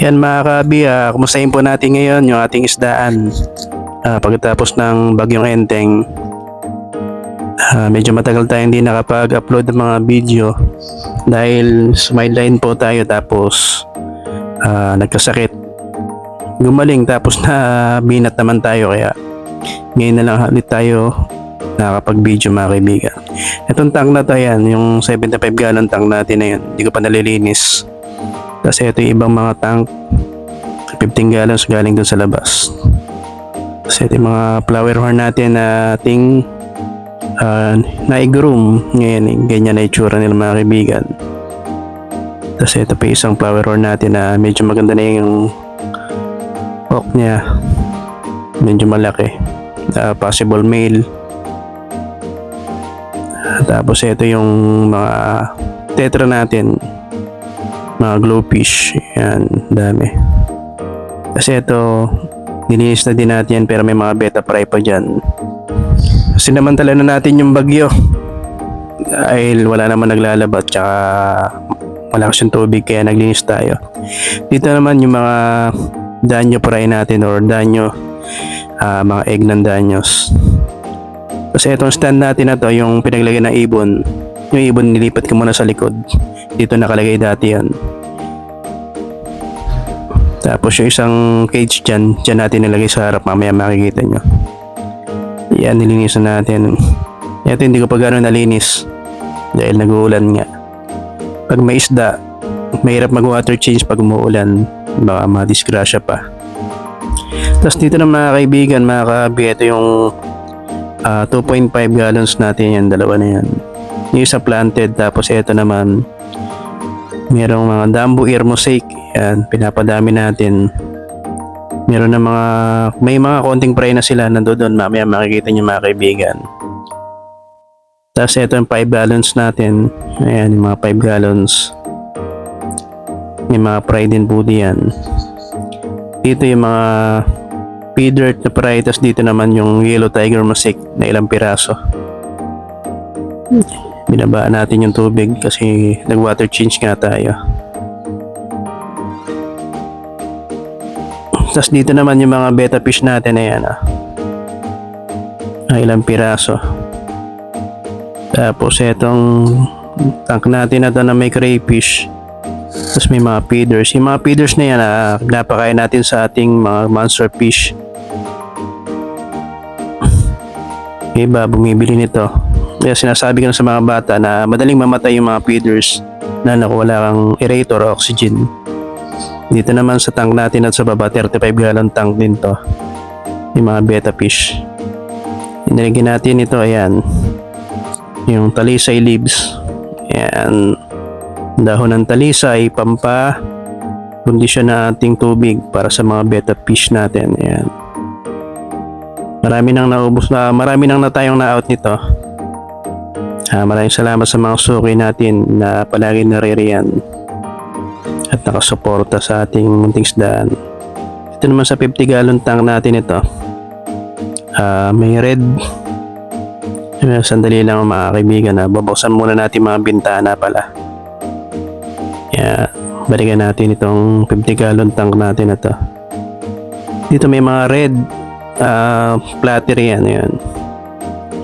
Yan mga kabi, uh, kumustahin po natin ngayon yung ating isdaan. Ah, pagkatapos ng bagyong enteng, ah, medyo matagal tayong hindi nakapag-upload ng mga video dahil sideline po tayo tapos ah, nagkasakit. Gumaling tapos na binat naman tayo kaya ngayon na lang ulit tayo nakakapag-video mga kaibigan. Itong tank na to yan, yung 75 gallon tank natin na yan, hindi ko pa nalilinis. Kasi ito yung ibang mga tank 15 gallons galing dun sa labas. Kasi ito yung mga flower horn natin na ating uh, naigroom ngayon. eh. Ganyan na itsura nila mga kaibigan. Tapos ito pa isang flower horn natin na medyo maganda na yung oak niya. Medyo malaki. Uh, possible male. Tapos ito yung mga tetra natin mga glowfish. Yan, dami. Kasi ito, nilinis na din natin yan pero may mga beta fry pa dyan. Sinamantala na natin yung bagyo. Dahil wala naman naglalabat tsaka malakas yung tubig kaya naglinis tayo. Dito naman yung mga danyo fry natin or danyo, ah, mga egg ng danyos. Kasi itong stand natin na to, yung pinaglagay ng ibon, yung ibon nilipat ko muna sa likod. Dito nakalagay dati yan. Tapos yung isang cage dyan, dyan natin nilagay sa harap, mamaya makikita nyo. Yan, nilinisan natin. Ito hindi ko pa gano'n nalinis dahil nag-uulan nga. Pag may isda, mahirap mag-water change pag umuulan, baka madisgrasya pa. Tapos dito na mga kaibigan, mga kabi, ito yung ah, 2.5 gallons natin yan, dalawa na yan. Yung isa planted, tapos ito naman, merong mga Dambu ear mosaic, yan, pinapadami natin. Meron na mga, may mga konting fry na sila nandoon, mamaya makikita nyo mga kaibigan. Tapos ito yung 5 gallons natin, ayan, yung mga 5 gallons. May mga fry din po diyan. Dito yung mga feeder na fry, tapos dito naman yung yellow tiger mosaic na ilang piraso. Binabaan natin yung tubig kasi nag-water change nga tayo. Tapos dito naman yung mga beta fish natin na yan ah. Ilang piraso. Tapos itong tank natin na to na may crayfish. Tapos may mga feeders. Yung mga feeders na yan ah, napakain natin sa ating mga monster fish. Iba bumibili nito. Kaya sinasabi ko na sa mga bata na madaling mamatay yung mga feeders na naku wala kang aerator o oxygen. Dito naman sa tank natin at sa baba 35 gallon tank din to. Yung mga beta fish. Inilagyan natin ito ayan. Yung talisay leaves. Ayan. Dahon ng talisay pampa kondisyon na ating tubig para sa mga beta fish natin. Ayan. Marami nang naubos na, marami nang na tayong na-out nito. Ah, maraming salamat sa mga suki natin na palagi naririyan at nakasuporta sa ating munting isdaan. Ito naman sa 50 gallon tank natin ito. Ah, may red. Eh, Sandali lang mga kaibigan na babuksan muna natin mga bintana pala. Yeah, balikan natin itong 50 gallon tank natin na to. Dito may mga red ah platter yan, yan.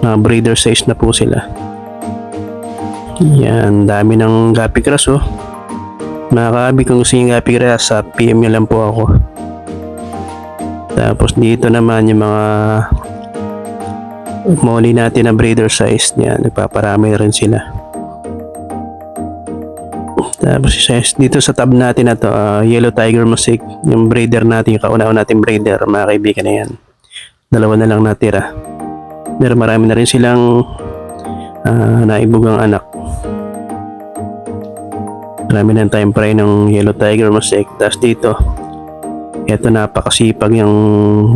Mga breeder size na po sila. Yan, dami ng gapi grass oh. Mga kaabi, kung gusto nyo gapi grass, sa PM nyo lang po ako. Tapos dito naman yung mga molly natin na breeder size niya. Nagpaparami rin sila. Tapos isa- dito sa tab natin na to, ah, Yellow Tiger Mosaic, yung breeder natin, yung kauna-una nating breeder, mga kaibigan na yan. Dalawa na lang natira. Pero marami na rin silang ah, naibugang anak. Marami na tayong fry ng Yellow Tiger Mosaic. Tapos dito, ito napakasipag yung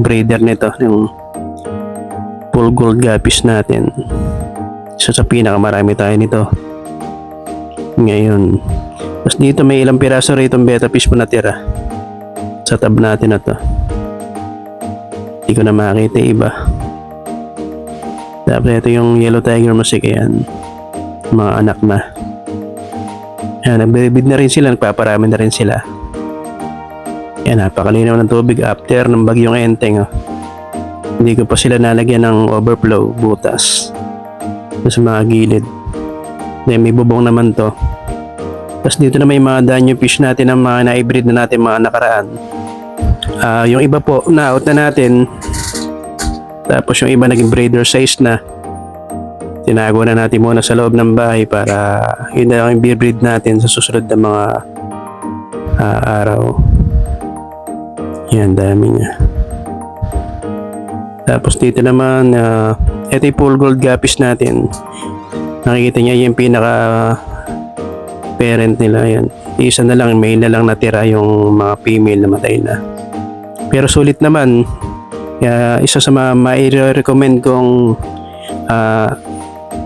breeder nito, yung full gold guppies natin. Isa sa pinakamarami tayo nito. Ngayon. Tapos dito may ilang piraso rito ng beta fish po natira. Sa tab natin na to. Hindi ko na yung iba. Tapos ito yung yellow tiger mosaic ayan. Mga anak na. Ayan, nagbibid na rin sila, nagpaparami na rin sila. Yan, napakalinaw ng tubig after ng bagyong enteng. Oh. Hindi ko pa sila nalagyan ng overflow butas sa mga gilid. Then may bubong naman to. Tapos dito na may mga danyo fish natin ng mga na-hybrid na natin mga nakaraan. Ah, yung iba po, na-out na natin. Tapos yung iba naging breeder size na. Tinago na natin muna sa loob ng bahay para yun na lang yung breed natin sa susunod na mga ah, araw. Yan, dami niya. Tapos dito naman, uh, ito yung full gold guppies natin. Nakikita niya yung pinaka parent nila yan. Isa na lang, male na lang natira yung mga female na matay na. Pero sulit naman. Kaya isa sa mga mai-recommend kong ah,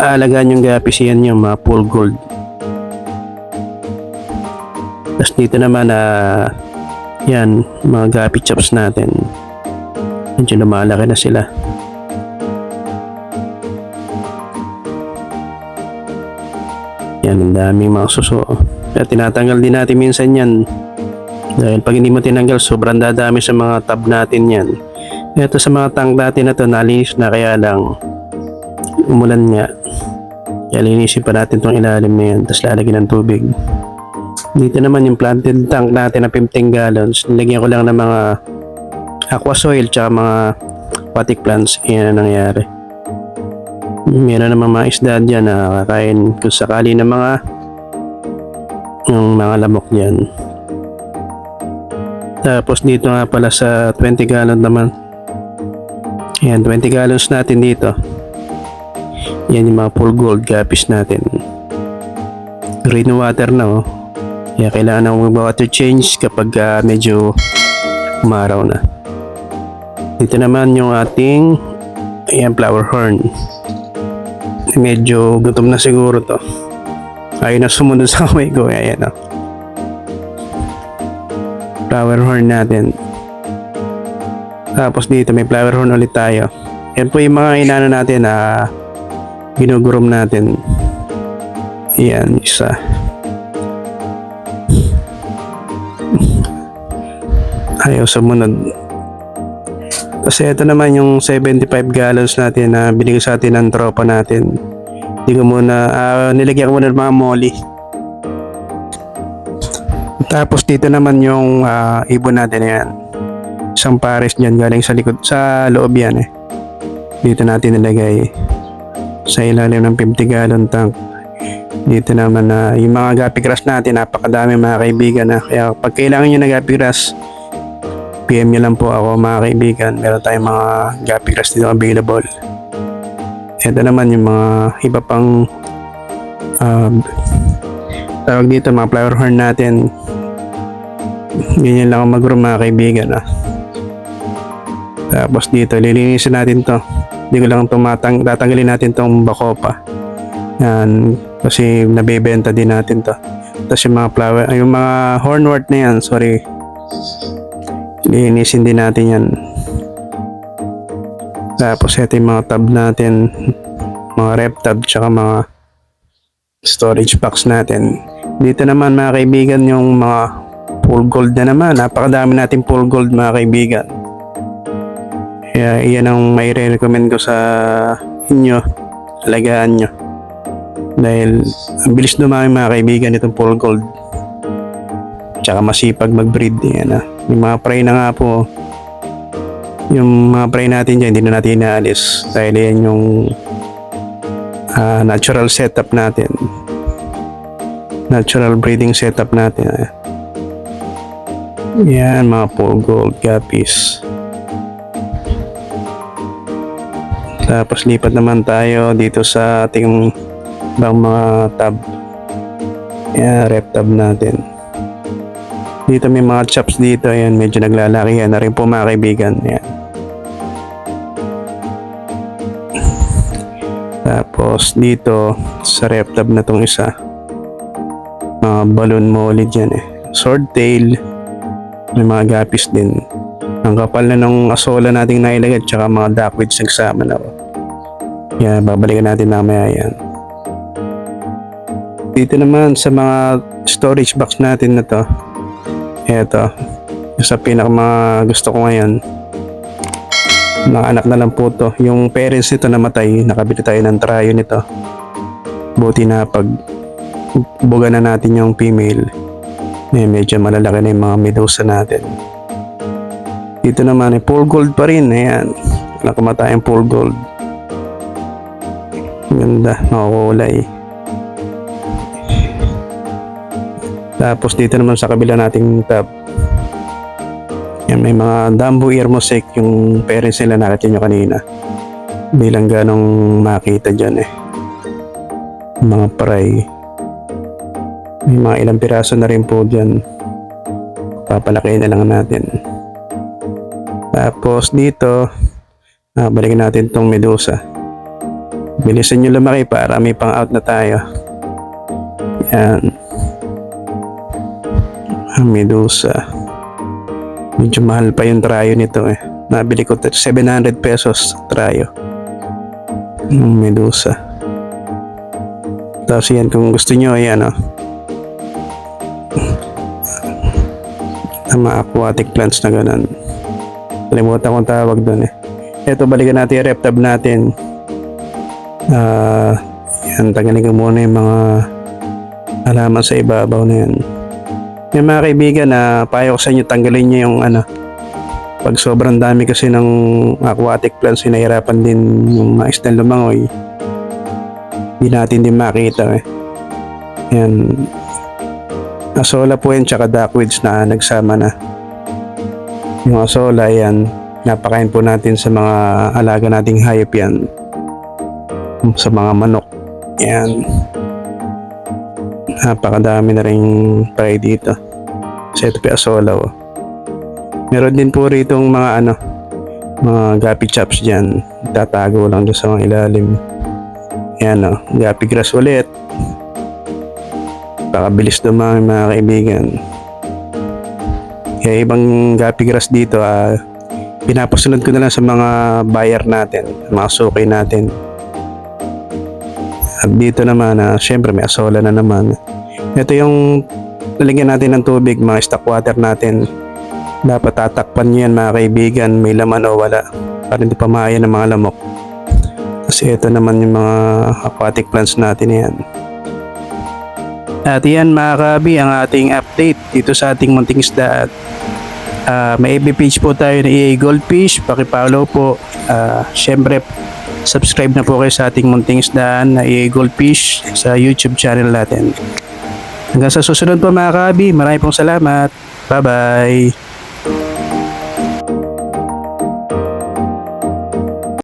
aalagaan yung yan yung mga full gold. Tapos dito naman ah yan, mga guppy chops natin. Medyo lumalaki na sila. Yan, ang daming mga suso. Kaya tinatanggal din natin minsan yan. Dahil pag hindi mo tinanggal, sobrang dadami sa mga tab natin yan. Ito sa mga tank natin na to, nalinis na kaya lang umulan nga. Kaya linisin pa natin tong ilalim na yan, tapos lalagyan ng tubig. Dito naman yung planted tank natin na 15 gallons. Nilagyan ko lang ng mga aqua soil tsaka mga aquatic plants. Yan ang nangyari. Meron naman mga isda dyan na kakain kung sakali ng mga yung mga lamok dyan. Tapos dito nga pala sa 20 gallon naman. Yan, 20 gallons natin dito. Yan yung mga full gold guppies natin. Green water na oh. Kaya kailangan ng mag-water change kapag ah, medyo umaraw na. Dito naman yung ating ayan, flower horn. Medyo gutom na siguro to. Ayaw na sumunod sa kamay ko. Ayan o. Flower horn natin. Tapos dito may flower horn ulit tayo. Yan po yung mga inano natin na ginugurom natin. Yan, isa. ayaw sumunod. Kasi ito naman yung 75 gallons natin na binigay sa atin ng tropa natin. Hindi ko muna, ah, nilagyan ko muna ng mga molly. Tapos dito naman yung ah, ibon natin yan. Isang pares dyan galing sa likod, sa loob yan eh. Dito natin nilagay sa ilalim ng 50 gallon tank. Dito naman na yung mga gapi grass natin, napakadami mga kaibigan na. Kaya pag kailangan nyo na gapi grass, PM nyo lang po ako mga kaibigan. Meron tayong mga gapi grass dito available. Ito naman yung mga iba pang um, tawag dito mga flower horn natin. Ganyan lang ako mag-room mga kaibigan. Ah. Tapos dito, lilinisin natin to. Hindi ko lang tumatang, tatanggalin natin tong bakopa. Yan, kasi nabebenta din natin to. Tapos yung mga flower, ay, yung mga hornwort na yan, sorry. Linisin din natin yan. Tapos ito yung mga tab natin, mga rep tab, tsaka mga storage box natin. Dito naman mga kaibigan yung mga full gold na naman. Napakadami natin full gold mga kaibigan. Kaya iyan ang may recommend ko sa inyo. Alagaan nyo. Dahil ang bilis dumami mga kaibigan itong full gold. Tsaka masipag mag-breed. Yan, ah. Yung mga prey na nga po. Yung mga prey natin dyan, hindi na natin inaalis. Dahil yan yung ah, natural setup natin. Natural breeding setup natin. ah. Yan, mga full gold guppies. Tapos lipat naman tayo dito sa ating ibang mga tab. Yan, rep tab natin. Dito may mga chops dito. Ayan, medyo naglalaki yan na rin po mga kaibigan. Ayan. Tapos dito sa rep tab na tong isa. Mga balloon molly dyan eh. Swordtail. May mga gapis din. Ang kapal na ng asola nating nailagay tsaka mga duckweeds nagsama na. Yan, babalikan natin mamaya yan. Dito naman sa mga storage box natin na to. Eto. Sa pinaka mga gusto ko ngayon, mga anak na lang po to. Yung parents nito namatay, nakabili tayo ng trayo nito. Buti na pag buga na natin yung female, eh, medyo malalaki na yung mga medusa natin. Dito naman, eh, full gold pa rin. Ayan. Nakamatayang full gold. Ganda, nakakulay. Tapos dito naman sa kabila nating tab. Yan, may mga Dumbo ear yung parents nila nakita nyo kanina. Bilang ganong makita dyan eh. Mga pray. May mga ilang piraso na rin po dyan. Papalaki na lang natin. Tapos dito, ah, balikan natin tong medusa. Bilisan nyo lumaki para may pang out na tayo. Yan. Ang medusa. Medyo mahal pa yung trayo nito eh. Nabili ko t- 700 pesos trayo. Yung medusa. Tapos yan, kung gusto nyo, ayan oh. Ang mga aquatic plants na ganun. Kalimutan kong tawag doon eh. Ito, balikan natin yung rep natin. Ah, yan, tanggalin ko muna yung mga halaman sa ibabaw na yan. Yung mga kaibigan na payo ko sa inyo tanggalin niyo yung ano pag sobrang dami kasi ng aquatic plants hinahirapan din yung mga isdang lumangoy hindi natin din makita eh yan asola po yan tsaka duckweeds na nagsama na yung asola yan. Napakain po natin sa mga alaga nating hayop yan. Sa mga manok. Yan. Napakadami na rin pray dito. Sa ito asola oh. meron din po rito mga ano mga gapi chops dyan. Tatago lang doon sa mga ilalim. Yan oh. Gapi grass ulit. Pakabilis dumami mga kaibigan kaya ibang gapi dito ah pinapasunod ko na lang sa mga buyer natin mga sukay natin at dito naman, ah, syempre may asola na naman. Ito yung nalagyan natin ng tubig, mga stock water natin. Dapat tatakpan nyo yan mga kaibigan, may laman o wala. Para hindi pamaya ng mga lamok. Kasi ito naman yung mga aquatic plants natin yan. At yan mga kabi, ang ating update dito sa ating munting isda. At ah, may FB page po tayo na EA Goldfish. Pakipollow po. Ah, syempre, subscribe na po kayo sa ating munting isdaan na EA Goldfish sa YouTube channel natin. Hanggang sa susunod po mga kabi, maraming pong salamat. Bye-bye!